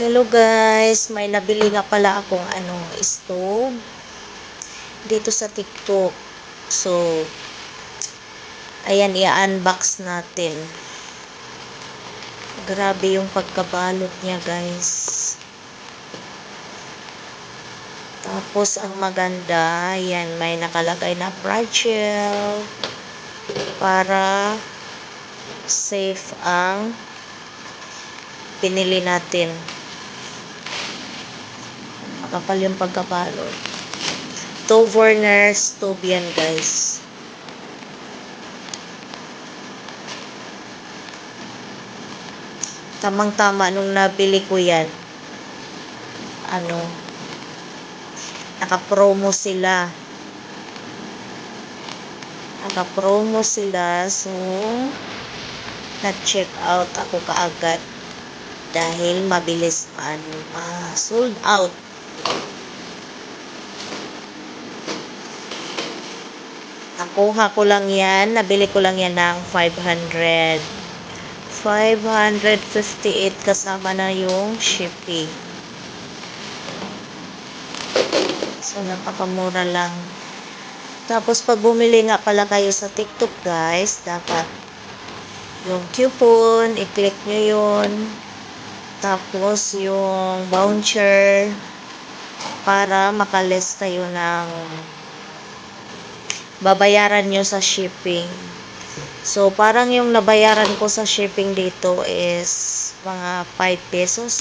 Hello guys, may nabili nga pala akong ano, stove dito sa TikTok. So, ayan, i-unbox natin. Grabe yung pagkabalot niya guys. Tapos, ang maganda, yan, may nakalagay na fragile para safe ang pinili natin. Makapal yung pagkabalot. Two burner stove yan guys. Tamang-tama nung nabili ko yan. Ano, naka-promo sila. Naka-promo sila. So, na-check out ako kaagad. Dahil mabilis ano, ah, sold out. Nakuha ko lang yan. Nabili ko lang yan ng 500. 558 kasama na yung shipping. So, napakamura lang. Tapos, pag bumili nga pala kayo sa TikTok, guys, dapat yung coupon, i-click nyo yun. Tapos, yung voucher para makalis kayo ng babayaran nyo sa shipping. So, parang yung nabayaran ko sa shipping dito is mga 5 pesos.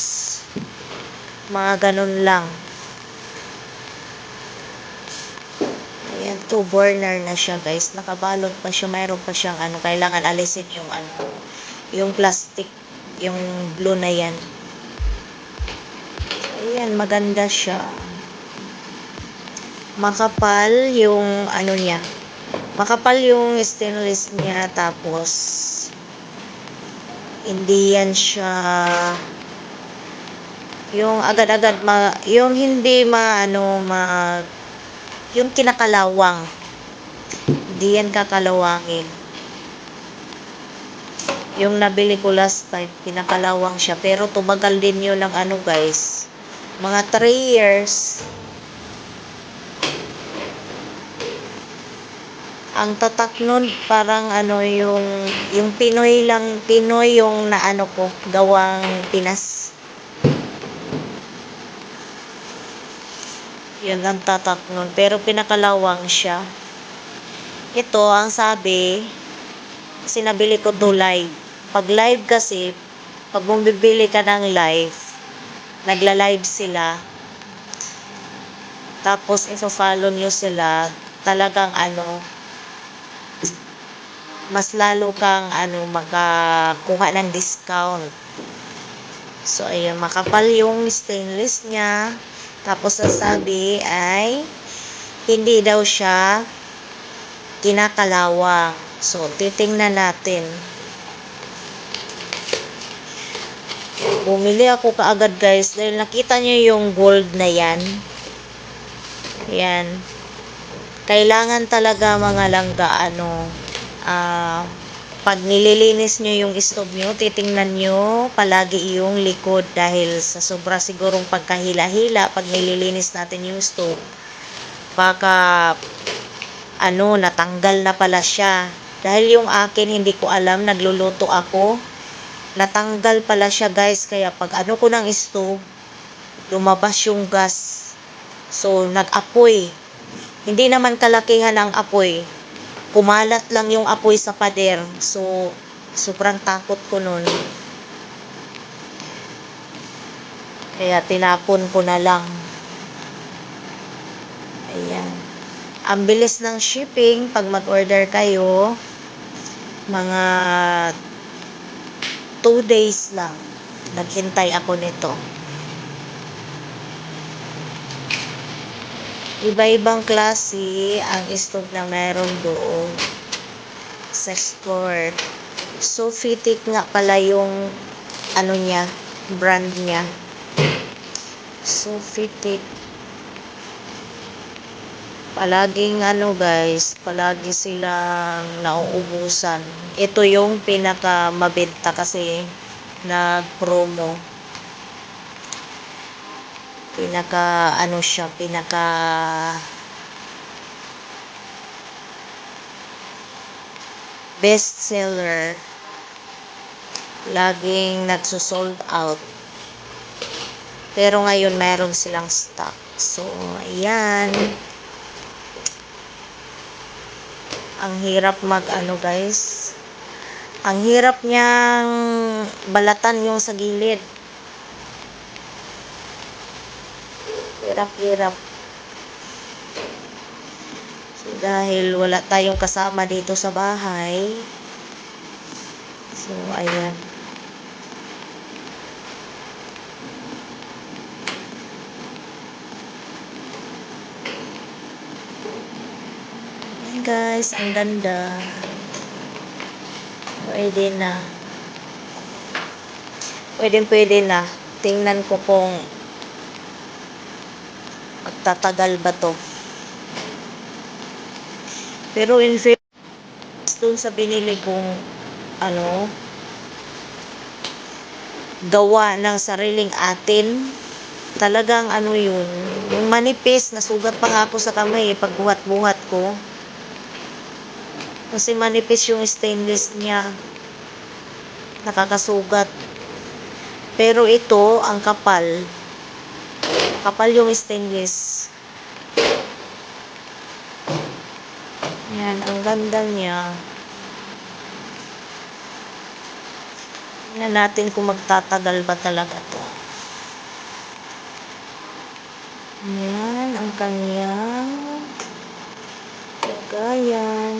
Mga ganun lang. Ayan, two burner na siya guys. Nakabalot pa siya. Mayroon pa siyang ano, kailangan alisin yung ano, yung plastic, yung blue na yan. Ayan, maganda siya. Makapal yung ano niya. Makapal yung stainless niya tapos hindi yan siya yung agad-agad ma yung hindi maano ma yung kinakalawang. Hindi yan kakalawangin. Yung nabili ko last time kinakalawang siya. Pero tumagal din yun ng ano guys mga 3 years ang tatak nun parang ano yung yung Pinoy lang Pinoy yung naano ko gawang Pinas. Yun ang tatak nun pero pinakalawang siya. Ito ang sabi sinabili ko to live. Pag live kasi pag bumibili ka ng live nagla live sila. Tapos iso-follow nyo sila. Talagang ano mas lalo kang ano makakuha ng discount. So ayun, makapal yung stainless niya. Tapos sasabi ay hindi daw siya kinakalawang. So titingnan natin. Bumili ako kaagad guys dahil nakita niyo yung gold na yan. Yan. Kailangan talaga mga langga ano uh, pag nililinis nyo yung stove nyo, titingnan nyo palagi yung likod dahil sa sobra sigurong pagkahila-hila pag nililinis natin yung stove baka ano, natanggal na pala siya. Dahil yung akin hindi ko alam, nagluluto ako. Natanggal pala siya guys kaya pag ano ko ng stove lumabas yung gas. So nag-apoy. Hindi naman kalakihan ang apoy kumalat lang yung apoy sa pader. So, sobrang takot ko nun. Kaya tinapon ko na lang. Ayan. Ang bilis ng shipping pag mag-order kayo. Mga 2 days lang. Naghintay ako nito. Iba-ibang klase ang stove na meron doon sa store. So, Fitik nga pala yung ano niya, brand niya. So, Fitik. Palaging ano guys, palagi silang nauubusan. Ito yung pinaka mabenta kasi nag promo. Pinaka ano siya, pinaka best seller. Laging nagso-sold out. Pero ngayon meron silang stock. So, ayan. Ang hirap mag ano guys. Ang hirap niyang balatan yung sa gilid. Hirap-hirap. So, dahil wala tayong kasama dito sa bahay. So, ayan. Guys, ang ganda. Pwede na. Pwede pwede na. Tingnan ko kung magtatagal ba to. Pero in fairness dun sa binili kong ano gawa ng sariling atin talagang ano yun yung manipis nasugat pa nga ako sa kamay eh, pagbuhat-buhat ko. Kasi manipis yung stainless niya. Nakakasugat. Pero ito ang kapal kapal yung stainless yan ang ganda niya Tingnan natin kung magtatagal ba talaga to. Ayan, ang kanyang lagayan.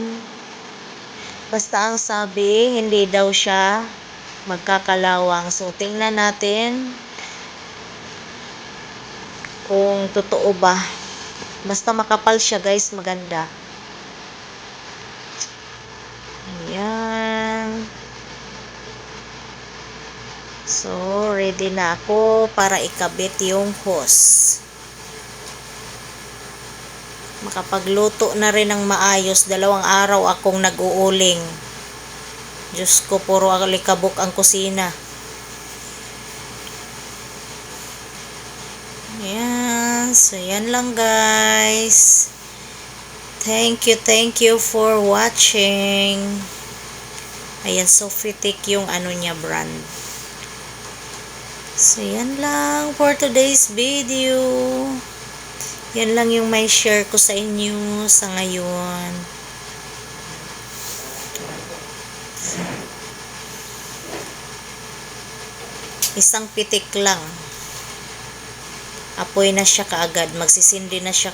Basta ang sabi, hindi daw siya magkakalawang. So, tingnan natin kung totoo ba. Basta makapal siya guys, maganda. Ayan. So, ready na ako para ikabit yung hose. Makapagluto na rin ng maayos. Dalawang araw akong nag-uuling. Diyos ko, puro alikabok ang kusina. Yan. So, yan lang guys. Thank you, thank you for watching. Ayan, Sofitic yung ano niya brand. So, yan lang for today's video. Yan lang yung may share ko sa inyo sa ngayon. Isang pitik lang. Apoy na siya kaagad. Magsisindi na siya